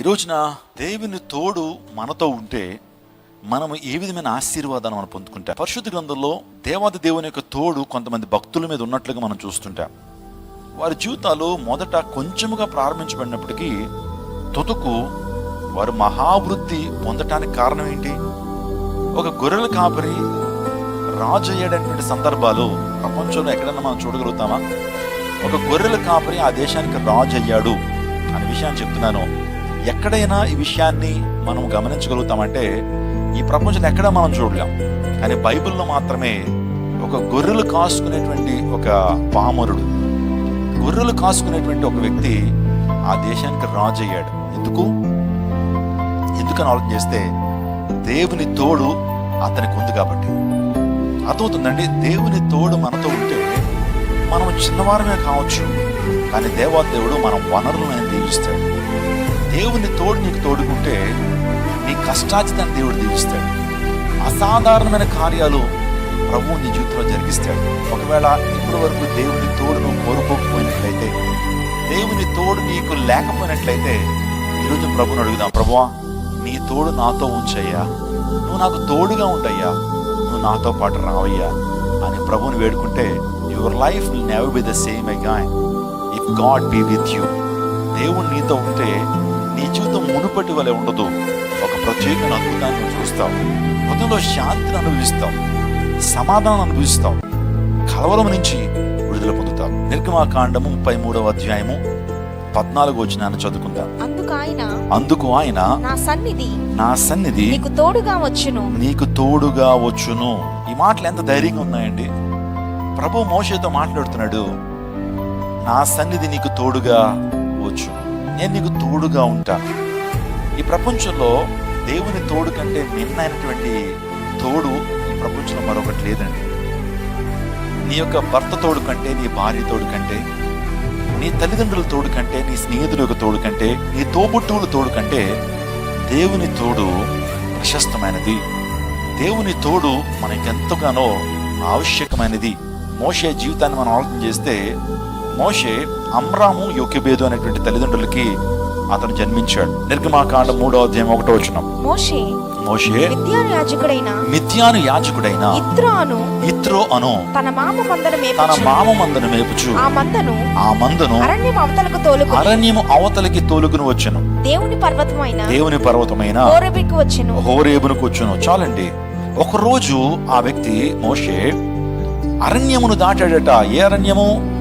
ఈ రోజున దేవుని తోడు మనతో ఉంటే మనము ఏ విధమైన ఆశీర్వాదాన్ని మనం పొందుకుంటాం? పరిశుద్ధ గ్రంథంలో దేవాది దేవుని యొక్క తోడు కొంతమంది భక్తుల మీద ఉన్నట్లుగా మనం చూస్తుంటాం. వారి జీవితాలు మొదట కొంచెముగా ప్రారంభించబడినప్పటికీ తుతుకు వారు మహావృద్ధి పొందటానికి కారణం ఏంటి? ఒక గొర్రెల కాపరి రాజు అయ్యాడనేటువంటి సందర్భాలు ప్రపంచంలో ఎక్కడన్నా మనం చూడగలుగుతామా? ఒక గొర్రెల కాపరి ఆ దేశానికి రాజు అయ్యాడు అనే విషయాన్ని చెప్తున్నాను. ఎక్కడైనా ఈ విషయాన్ని మనం గమనించగలుగుతామంటే ఈ ప్రపంచం ఎక్కడ మనం చూడలేం. కానీ బైబిల్లో మాత్రమే ఒక గొర్రెలు కాసుకునేటువంటి ఒక పామరుడు గొర్రెలు కాసుకునేటువంటి ఒక వ్యక్తి ఆ దేశానికి రాజు అయ్యాడు ఎందుకు? ఎందుకని ఆలోచన చేస్తే దేవుని తోడు అతనికి ఉంది కాబట్టి. అర్థమవుతుందండి? దేవుని తోడు మనతో ఉంటే మనం చిన్నవారమే కావచ్చు కానీ దేవా దేవుడు మన వనరులను దీవిస్తాడు. దేవుని తోడు నీకు తోడుకుంటే నీ కష్టాచితాన్ని దేవుడు దీవిస్తాడు అసాధారణమైన కార్యాలు ప్రభువు నీ జీవితంలో జరిగిస్తాడు. ఒకవేళ ఇప్పటి వరకు దేవుని తోడును కోరుకోకపోయినట్లయితే దేవుని తోడు నీకు లేకపోయినట్లయితే ఈరోజు ప్రభుని అడుగుదాం ప్రభువా నీ తోడు నాతో ఉంచయ్యా. నువ్వు నాకు తోడుగా ఉండయ్యా. నువ్వు నాతో పాటు రావయ్యా. అని ప్రభుని వేడుకుంటే your life will never be the same again. If God be with you. దేవుడు నీతో ఉంటే నీ జీవితం మునుపటి వలె ఉండదు. ఒక ప్రత్యేకమైన అద్భుతాన్ని చూస్తావు హృదయంలో శాంతిని అనుభవిస్తావు సమాధానం అనుభవిస్తావు కలవరం నుంచి విడుదల పొందుతావు నిర్గమాకాండము ముప్పై మూడవ అధ్యాయము పద్నాలుగు వచ్చినాన్ని చదువుకుందాం. అందుకు ఆయన అందుకు ఆయన నా సన్నిధి నా సన్నిధి నీకు తోడుగా వచ్చును. నీకు తోడుగా వచ్చును. ఈ మాటలు ఎంత ధైర్యంగా ఉన్నాయండి. ప్రభు మోషేతో మాట్లాడుతున్నాడు. నా సన్నిధి నీకు తోడుగా వచ్చు నేను నీకు తోడుగా ఉంటాను ఈ ప్రపంచంలో దేవుని తోడు కంటే మిన్నైనటువంటి తోడు ఈ ప్రపంచంలో మరొకటి లేదండి. నీ యొక్క భర్త తోడు కంటే నీ భార్య తోడు కంటే నీ తల్లిదండ్రుల తోడు కంటే నీ స్నేహితుల యొక్క తోడు కంటే నీ తోబుట్టువుల తోడు కంటే దేవుని తోడు ప్రశస్తమైనది. దేవుని తోడు మనకెంతగానో ఆవశ్యకమైనది. మోసే జీవితాన్ని మనం ఆలోచన చేస్తే మోషే అమ్రాము యోక్యబేదు అనేటువంటి తల్లిదండ్రులకి అతను జన్మించాడు. నిర్గమాకాండ మూడో అధ్యాయం ఒకటో వచనం. మోషే మోషే విద్యాను యాజకుడైన మిథ్యాను యాజకుడైన ఇత్రోను ఇత్రో అను తన మామ మందను తన మామ మందను మేపుచు. ఆ మందను ఆ మందను అరణ్యం అవతలకు తోలుకుని అరణ్యము అవతలికి తోలుకుని వచ్చును. దేవుని పర్వతమైన దేవుని పర్వతమైన హోరేబుకు వచ్చెను. హోరేబునకు వచ్చును. చాలండి. ఒకరోజు ఆ వ్యక్తి మోషే అరణ్యమును దాటాడట. ఏ అరణ్యము?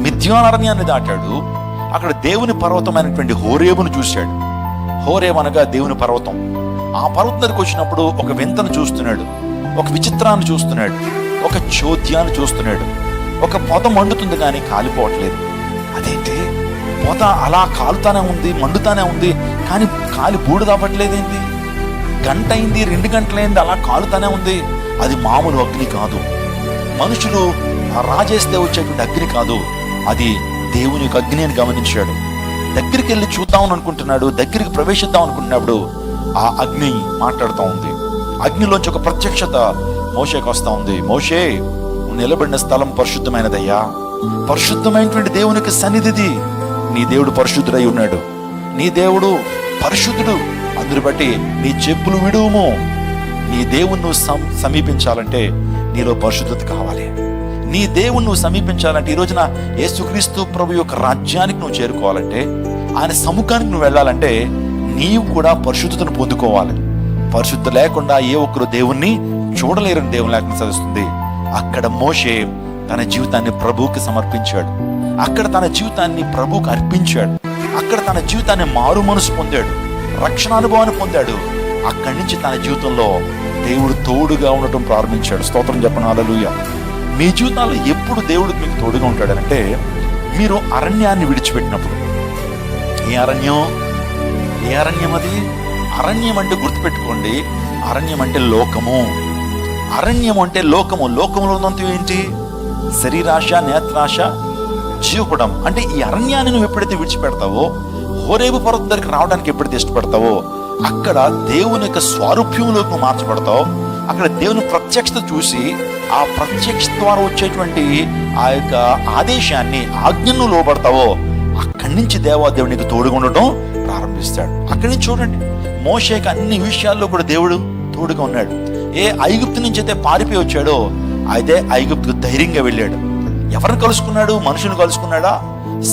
మిథ్యాన అరణ్యాన్ని దాటాడు. అక్కడ దేవుని పర్వతమైనటువంటి హోరేబును చూశాడు. హోరేబ్ అనగా దేవుని పర్వతం. ఆ పర్వతం దగ్గరికి వచ్చినప్పుడు ఒక వింతను చూస్తున్నాడు. ఒక విచిత్రాన్ని చూస్తున్నాడు. ఒక చోద్యాన్ని చూస్తున్నాడు. ఒక పొద మండుతుంది కానీ కాలిపోవట్లేదు. అదేంటి? పొద అలా కాలుతానే ఉంది మండుతానే ఉంది కానీ కాలి బూడిదవ్వట్లేదేంటి గంట అయింది రెండు గంటలైంది అలా కాలుతానే ఉంది. అది మామూలు అగ్ని కాదు. మనుషులు రాజేస్తే వచ్చేటువంటి అగ్ని కాదు. అది దేవుని యొక్క అగ్ని అని గమనించాడు. దగ్గరికి వెళ్ళి చూద్దామని అనుకుంటున్నాడు దగ్గరికి ప్రవేశిద్దాం అనుకుంటున్నప్పుడు ఆ అగ్ని మాట్లాడుతూ ఉంది. అగ్నిలోంచి ఒక ప్రత్యక్షత మోషేకి వస్తూ ఉంది. మోషే నిలబడిన స్థలం పరిశుద్ధమైనదయ్యా. పరిశుద్ధమైనటువంటి దేవునికి సన్నిధిది. నీ దేవుడు పరిశుద్ధుడై ఉన్నాడు. నీ దేవుడు పరిశుద్ధుడు. అందుని బట్టి నీ చెప్పులు విడువుము. నీ దేవుణ్ణి సమీపించాలంటే నీలో పరిశుద్ధత కావాలి. నీ దేవుణ్ణి నువ్వు సమీపించాలంటే ఈ రోజున యేసుక్రీస్తు ప్రభు యొక్క రాజ్యానికి నువ్వు చేరుకోవాలంటే ఆయన సముఖానికి నువ్వు వెళ్ళాలంటే నీవు కూడా పరిశుద్ధతను పొందుకోవాలి. పరిశుద్ధ లేకుండా ఏ ఒక్కరు దేవుణ్ణి చూడలేరని దేవుని లేకుండా చదువుతుంది అక్కడ మోషే తన జీవితాన్ని ప్రభువుకి సమర్పించాడు. అక్కడ తన జీవితాన్ని ప్రభువుకి అర్పించాడు. అక్కడ తన జీవితాన్ని మారు మనసు పొందాడు. రక్షణ అనుభవాన్ని పొందాడు. అక్కడి నుంచి తన జీవితంలో దేవుడు తోడుగా ఉండటం ప్రారంభించాడు. స్తోత్రం చెప్పను హల్లెలూయా. మీ జీవితాల్లో ఎప్పుడు దేవుడు మీకు తోడుగా ఉంటాడంటే మీరు అరణ్యాన్ని విడిచిపెట్టినప్పుడు. ఏ అరణ్యం? ఏ అరణ్యం అది? అరణ్యం అంటే గుర్తుపెట్టుకోండి. అరణ్యం అంటే లోకము. అరణ్యం అంటే లోకము. లోకములో ఉన్నంత ఏంటి? శరీరాశ నేత్రాశ జీవపడం అంటే ఈ అరణ్యాన్ని నువ్వు ఎప్పుడైతే విడిచిపెడతావో హోరేబు పర్వతం దగ్గరికి రావడానికి ఎప్పుడైతే ఇష్టపడతావో అక్కడ దేవుని యొక్క స్వారూప్యంలోకి నువ్వు మార్చబడతావు. అక్కడ దేవుని ప్రత్యక్షత చూసి ఆ ప్రత్యక్ష ద్వారా వచ్చేటువంటి ఆ యొక్క ఆదేశాన్ని ఆజ్ఞను లోబడతావో అక్కడి నుంచి దేవాదేవుడు నీకు తోడుగా ఉండటం ప్రారంభిస్తాడు. అక్కడి నుంచి చూడండి మోషేకి అన్ని విషయాల్లో కూడా దేవుడు తోడుగా ఉన్నాడు. ఏ ఐగుప్తు నుంచి అయితే పారిపోయి వచ్చాడో అయితే ఐగుప్తుకు ధైర్యంగా వెళ్ళాడు. ఎవరిని కలుసుకున్నాడు? మనుషుని కలుసుకున్నాడా?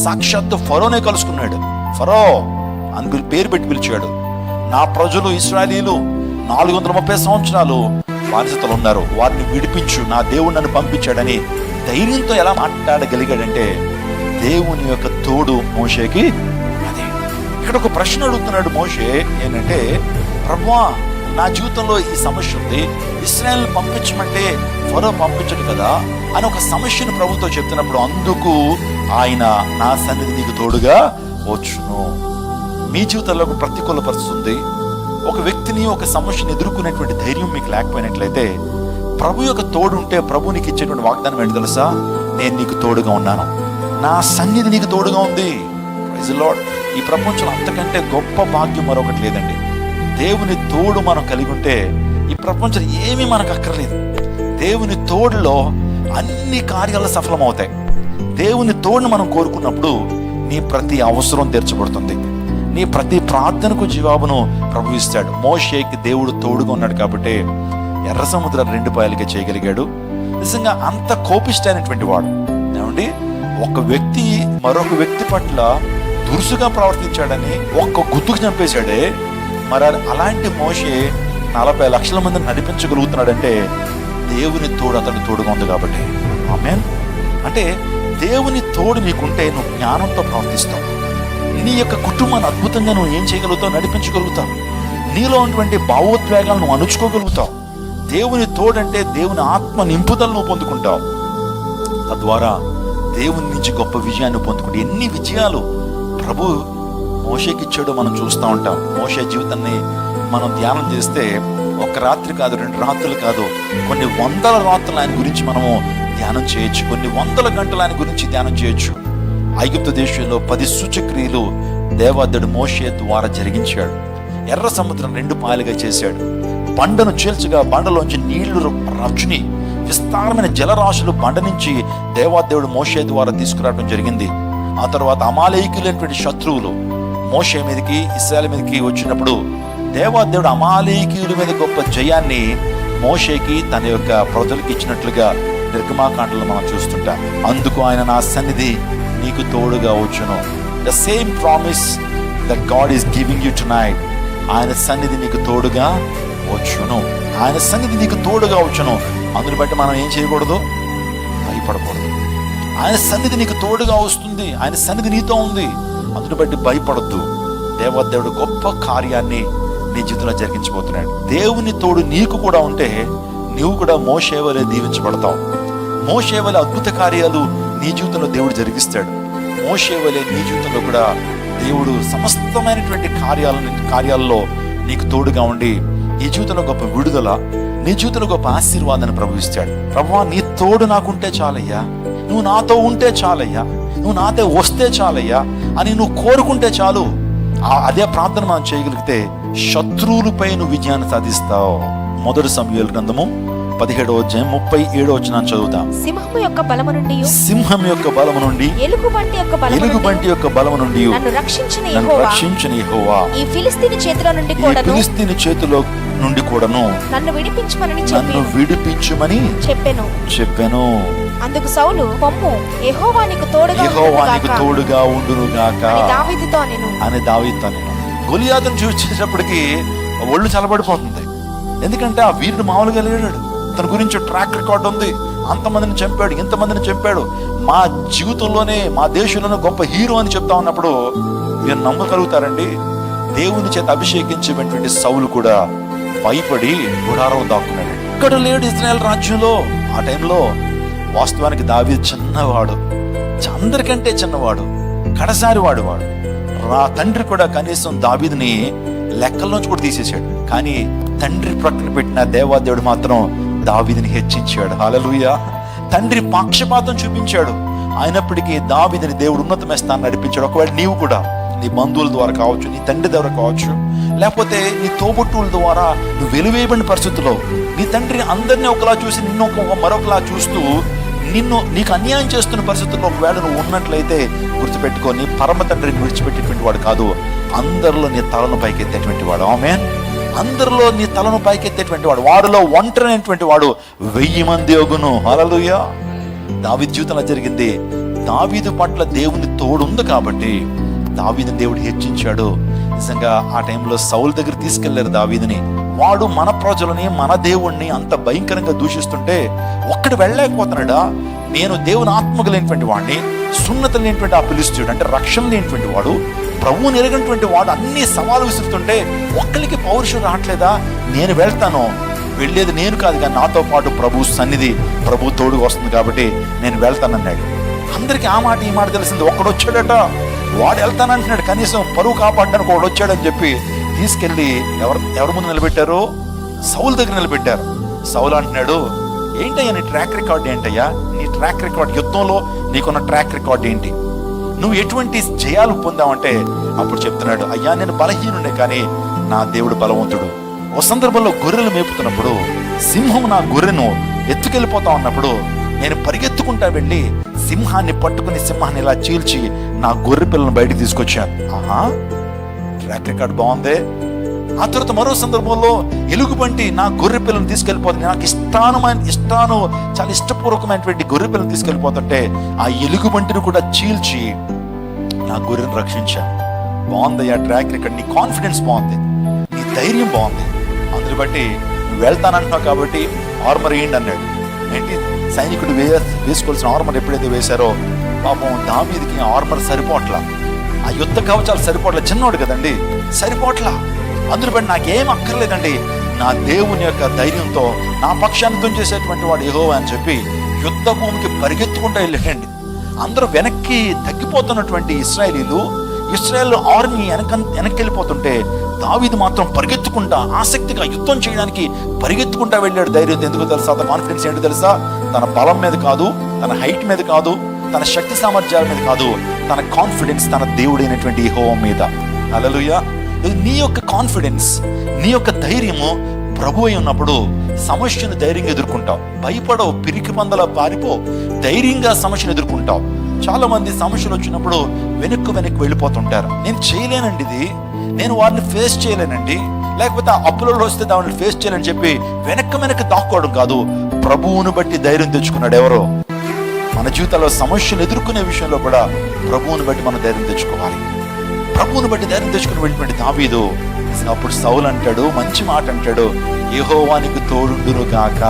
సాక్షాత్తు ఫరోనే కలుసుకున్నాడు. ఫరో అందుకు పేరు పెట్టి పిలిచాడు. నా ప్రజలు ఇస్రాయలీలు నాలుగు వందల ముప్పై సంవత్సరాలు బానిసతలు ఉన్నారు. వారిని విడిపించు. నా దేవుడు నన్ను పంపించాడని ధైర్యంతో ఎలా మాట్లాడగలిగాడంటే దేవుని యొక్క తోడు మోషేకి అది. ఇక్కడ ఒక ప్రశ్న అడుగుతున్నాడు మోషే ఏంటంటే ప్రభువా నా జీవితంలో ఈ సమస్య ఉంది. ఇస్రాయల్ పంపించమంటే ఫరో పంపించడు కదా? అని ఒక సమస్యను ప్రభుత్వం చెప్తున్నప్పుడు అందుకు ఆయన నా సన్నిధి నీకు తోడుగా వచ్చును. మీ జీవితంలో ఒక ప్రతికూల పరిస్థితి ఉంది. ఒక వ్యక్తిని ఒక సమస్యను ఎదుర్కొనేటువంటి ధైర్యం మీకు లేకపోయినట్లయితే ప్రభు యొక్క తోడు ఉంటే ప్రభు నీకు ఇచ్చేటువంటి వాగ్దానం ఏంటి తెలుసా? నేను నీకు తోడుగా ఉన్నాను. నా సన్నిధి నీకు తోడుగా ఉంది. Praise ఈ ప్రపంచంలో అంతకంటే గొప్ప భాగ్యం మరొకటి లేదండి. దేవుని తోడు మనం కలిగి ఉంటే ఈ ప్రపంచం ఏమీ మనకు అక్కర్లేదు. దేవుని తోడులో అన్ని కార్యాలు సఫలమవుతాయి. దేవుని తోడును మనం కోరుకున్నప్పుడు నీ ప్రతి అవసరం తీర్చబడుతుంది. నీ ప్రతి ప్రార్థనకు జవాబును ప్రభు ఇస్తాడు. మోషేకి దేవుడు తోడుగా ఉన్నాడు కాబట్టి ఎర్ర సముద్రం రెండు పాయలుగా చేయగలిగాడు. నిజంగా అంత కోపిష్టైనటువంటి వాడు. ఏమండి? ఒక వ్యక్తి మరొక వ్యక్తి పట్ల దురుసుగా ప్రవర్తించాడని ఒక్క గుర్తుకు చంపేశాడే. మరి అలాంటి మోషే నలభై లక్షల మందిని నడిపించగలుగుతున్నాడంటే దేవుని తోడు అతని తోడుగా ఉంది కాబట్టి. ఆమెన్? అంటే దేవుని తోడు నీకుంటే నువ్వు జ్ఞానంతో ప్రవర్తిస్తావు. నీ యొక్క కుటుంబాన్ని అద్భుతంగా నువ్వు ఏం చేయగలుగుతావు నడిపించగలుగుతావు? నీలో ఉన్నటువంటి భావోద్వేగాలను నువ్వు అణుచుకోగలుగుతావు. దేవుని తోడంటే దేవుని ఆత్మ నింపుదలను నువ్వు పొందుకుంటావు. తద్వారా దేవుని నుంచి గొప్ప విజయాన్ని పొందుకుంటే ఎన్ని విజయాలు ప్రభు మోషకిచ్చాడో మనం చూస్తూ ఉంటాం. మోషే జీవితాన్ని మనం ధ్యానం చేస్తే ఒక రాత్రి కాదు రెండు రాత్రులు కాదు కొన్ని వందల రాత్రులు ఆయన గురించి మనము ధ్యానం చేయొచ్చు. కొన్ని వందల గంటలు ఆయన గురించి ధ్యానం చేయొచ్చు. ఐగుప్తు దేశంలో పది సూచక్రియలు దేవాదుడు మోషే ద్వారా జరిగించాడు. ఎర్ర సముద్రం రెండు పాయలుగా చేశాడు. బండను చీల్చగా బండలోంచి నీళ్ళు రచుని విస్తారమైన జలరాశులు బండ నుంచి దేవాదేవుడు మోషే ద్వారా తీసుకురావడం జరిగింది. ఆ తర్వాత అమాలేకులైనటువంటి శత్రువులు మోషే మీదకి ఇస్రాయల్ మీదకి వచ్చినప్పుడు దేవాదేవుడు అమాలేకీయుల మీద గొప్ప జయాన్ని మోషేకి తన యొక్క ప్రజలకు ఇచ్చినట్లుగా నిర్గమాకాండలు మనం చూస్తుంటాం. అందుకు ఆయన నా సన్నిధి నీకు తోడుగా వచ్చును. The same promise the God is giving you tonight ఆయన సన్నిధి నీకు తోడుగా వచ్చును. ఆయన సన్నిధి నీకు తోడుగా వచ్చును. అందుని బట్టి మనం ఏం చేయకూడదు? భయపడకూడదు. ఆయన సన్నిధి నీకు తోడుగా వస్తుంది. ఆయన సన్నిధి నీతో ఉంది. అందుని బట్టి భయపడద్దు. దేవదేవుడు గొప్ప కార్యాన్ని నీ జీవితంలో జరిగించబోతున్నాడు. దేవుని తోడు నీకు కూడా ఉంటే నీవు కూడా మోసేవలే దీవించబడతావు. మోషేవలే అద్భుత కార్యాలు నీ జీవితంలో దేవుడు జరిగిస్తాడు. మోషేవలే నీ జీవితంలో కూడా దేవుడు సమస్తమైనటువంటి కార్యాలను కార్యాలలో నీకు తోడుగా ఉండి నీ జీవితంలో గొప్ప విడుదల నీ జీవితంలో గొప్ప ఆశీర్వాదాన్ని ప్రభువిస్తాడు. ప్రభావా నీ తోడు నాకుంటే చాలయ్యా. నువ్వు నాతో ఉంటే చాలయ్యా. నువ్వు నాతో వస్తే చాలయ్యా అని నువ్వు కోరుకుంటే చాలు. ఆ- అదే ప్రార్థన మనం చేయగలిగితే శత్రువులపై నువ్వు విజయాన్ని సాధిస్తావు. మొదటి సమయాల గ్రంథము పదిహేడో అధ్యాయం ముప్పై ఏడో వచ్చిన చదువుతాం. సింహము యొక్క బలము నుండి సింహం యొక్క బలము నుండి ఎలుగు బంటి యొక్క బలము ఎలుగు నుండి బంటి యొక్క బలము నుండి నన్ను రక్షించిన యెహోవా. రక్షించిన యెహోవా. ఈ ఫిలిస్తీని చేతిలో నుండి ఈ కూడాను ఫిలిస్తీని చేతిలో నుండి కూడాను నన్ను విడిపించమని నన్ను విడిపించుమని చెప్పాను. చెప్పాను. అందుకు సౌలు పొమ్ము యెహోవా నీకు తోడుగా యెహోవా నీకు తోడుగా ఉండును గాక. అని దావీదుతో నేను అని దావీతాను గొలియాతను చూసేటప్పటికి ఒళ్ళు చలబడిపోతుంది ఎందుకంటే ఆ వీరుడు మామూలుగా లేడాడు అతని గురించి ట్రాక్ రికార్డ్ ఉంది. అంతమందిని చంపాడు ఇంతమందిని చంపాడు. మా జీవితంలోనే మా దేశంలోనే గొప్ప హీరో అని చెప్తా ఉన్నప్పుడు మీరు నమ్మగలుగుతారండి. దేవుని చేత అభిషేకించేటువంటి సౌలు కూడా భయపడి గుడారం దాక్కున్నాడు. ఇక్కడ లేడు ఇజ్రాయెల్ రాజ్యంలో. ఆ టైంలో వాస్తవానికి దావి చిన్నవాడు. అందరికంటే చిన్నవాడు. కడసారి వాడు వాడు. రా తండ్రి కూడా కనీసం దావీదుని లెక్కల్లోంచి కూడా తీసేశాడు. కానీ తండ్రి ప్రక్కన పెట్టిన దేవాదేవుడు మాత్రం దావిదిని హెచ్చించాడు. హల్లెలూయా. తండ్రి పక్షపాతం చూపించాడు. అయినప్పటికీ దావిదిని దేవుడు ఉన్నతమైన స్థానం నడిపించాడు. ఒకవేళ నీవు కూడా నీ బంధువుల ద్వారా కావచ్చు నీ తండ్రి ద్వారా కావచ్చు లేకపోతే నీ తోబుట్టువుల ద్వారా నువ్వు వెలువేయబడిన పరిస్థితుల్లో నీ తండ్రి అందరినీ ఒకలా చూసి నిన్ను ఒక మరొకలా చూస్తూ నిన్ను నీకు అన్యాయం చేస్తున్న పరిస్థితుల్లో ఒకవేళ నువ్వు ఉన్నట్లయితే గుర్తుపెట్టుకొని పరమ తండ్రిని విడిచిపెట్టేటువంటి వాడు కాదు. అందరిలో నీ తలను పైకెత్తేటువంటి వాడు. ఆమె అందరిలో నీ తలను పైకెత్తేటువంటి వాడు వాడులో ఒంటరైనటువంటి వాడు వెయ్యి మంది యోగును హల్లెలూయా. దావిద్ జీవితంలో జరిగింది. దావీదు పట్ల దేవుని తోడుంది కాబట్టి దావీదు దేవుడు హెచ్చించాడు. నిజంగా ఆ టైంలో సౌల్ దగ్గర తీసుకెళ్ళారు దావీదిని. వాడు మన ప్రజలని మన దేవుణ్ణి అంత భయంకరంగా దూషిస్తుంటే ఒక్కడు వెళ్ళలేకపోతున్నాడా? నేను దేవుని ఆత్మకు లేనిటువంటి వాడిని సున్నత లేనిటువంటి ఆ పిలుస్తుడు అంటే రక్షణ లేనిటువంటి వాడు ప్రభువు ఎరగినటువంటి వాడు అన్ని సవాలు విసురుతుంటే ఒక్కరికి పౌరుషం రావట్లేదా? నేను వెళ్తాను. వెళ్ళేది నేను కాదు కానీ నాతో పాటు ప్రభు సన్నిధి ప్రభు తోడుగా వస్తుంది కాబట్టి నేను వెళ్తానన్నాడు. అందరికీ ఆ మాట ఈ మాట తెలిసింది. ఒక్కడు వచ్చాడట. వాడు వెళ్తానంటున్నాడు కనీసం పరువు కాపాడడానికి ఒకడు వచ్చాడని చెప్పి తీసుకెళ్ళి ఎవరు ఎవరి ముందు నిలబెట్టారు? సౌల్ దగ్గర నిలబెట్టారు. సౌలు అంటున్నాడు ఏంటయ్యా నీ ట్రాక్ రికార్డ్ ఏంటయ్యా? నీ ట్రాక్ రికార్డ్ యుద్ధంలో నీకున్న ట్రాక్ రికార్డ్ ఏంటి? నువ్వు ఎటువంటి జయాలు పొందావంటే అప్పుడు చెప్తున్నాడు అయ్యా నేను బలహీనుడే కానీ నా దేవుడు బలవంతుడు. ఓ సందర్భంలో గొర్రెలు మేపుతున్నప్పుడు సింహం నా గొర్రెను ఎత్తుకెళ్ళిపోతా ఉన్నప్పుడు నేను పరిగెత్తుకుంటా వెళ్ళి సింహాన్ని పట్టుకుని సింహాన్ని ఇలా చీల్చి నా గొర్రె పిల్లను బయటకు తీసుకొచ్చాను. ఆహా ట్రాక్ రికార్డ్ బాగుందే. ఆ తర్వాత మరో సందర్భంలో ఎలుగుబంటి నా గొర్రె పిల్లను తీసుకెళ్ళిపోతుంది. నాకు ఇష్టానమైన ఇష్టాను చాలా ఇష్టపూర్వకమైనటువంటి గొర్రె పిల్లను తీసుకెళ్ళిపోతుంటే ఆ ఎలుగుబంటిని కూడా చీల్చి నా గొర్రెను రక్షించాను. బాగుంది ఆ ట్రాక్ రికార్డ్ నీ కాన్ఫిడెన్స్ బాగుంది. నీ ధైర్యం బాగుంది. అందుని బట్టి నువ్వు వెళ్తానంటున్నావు కాబట్టి ఆర్మర్ వేయండి అన్నాడు. ఏంటి? సైనికుడు వే వేసుకోవాల్సిన ఆర్మర్ ఎప్పుడైతే వేశారో పాపం దామీదికి ఆర్మర్ సరిపోట్లా. ఆ యుద్ధ కవచాలు సరిపోట్ల. చిన్నోడు కదండి. సరిపోట్లా. అందుని బట్టి నాకేం అక్కర్లేదండి. నా దేవుని యొక్క ధైర్యంతో నా పక్షాన్ని దుంచేసేటువంటి వాడు ఏహో అని చెప్పి యుద్ధ భూమికి పరిగెత్తుకుంటూ వెళ్ళాడండి. అందరూ వెనక్కి తగ్గిపోతున్నటువంటి ఇస్రాయలీలు ఇస్రాయల్ ఆర్మీ వెనక వెనక్కి వెళ్ళిపోతుంటే దావీదు మాత్రం పరిగెత్తుకుంటా ఆసక్తిగా యుద్ధం చేయడానికి పరిగెత్తుకుంటా వెళ్ళాడు. ధైర్యం ఎందుకు తెలుసా? తన కాన్ఫిడెన్స్ ఏంటో తెలుసా? తన బలం మీద కాదు తన హైట్ మీద కాదు తన శక్తి సామర్థ్యాల మీద కాదు తన కాన్ఫిడెన్స్ తన దేవుడైనటువంటి హోవం మీద. అలలుయా నీ యొక్క కాన్ఫిడెన్స్ నీ యొక్క ధైర్యము ప్రభు అయి ఉన్నప్పుడు సమస్యను ధైర్యంగా ఎదుర్కొంటావు. భయపడవు పిరికి పందల పారిపో ధైర్యంగా సమస్యను ఎదుర్కొంటావు. చాలా మంది సమస్యలు వచ్చినప్పుడు వెనక్కు వెనక్కి వెళ్ళిపోతుంటారు. నేను చేయలేనండి ఇది. నేను వారిని ఫేస్ చేయలేనండి. లేకపోతే అప్పులలో వస్తే దాన్ని ఫేస్ చేయాలని చెప్పి వెనక్కి వెనక్కి దాక్కోవడం కాదు. ప్రభువును బట్టి ధైర్యం తెచ్చుకున్నాడు ఎవరో? మన జీవితాల్లో సమస్యలు ఎదుర్కొనే విషయంలో కూడా ప్రభువుని బట్టి మనం ధైర్యం తెచ్చుకోవాలి. ప్రభువును బట్టి ధైర్యం తెచ్చుకుని వెళ్ళిపోయింది దావీదు. అప్పుడు సౌలు అంటాడు మంచి మాట అంటాడు. యెహోవానికి తోడుండును గాక.